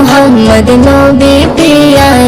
মোহাম্মদ নবী পেয়ারা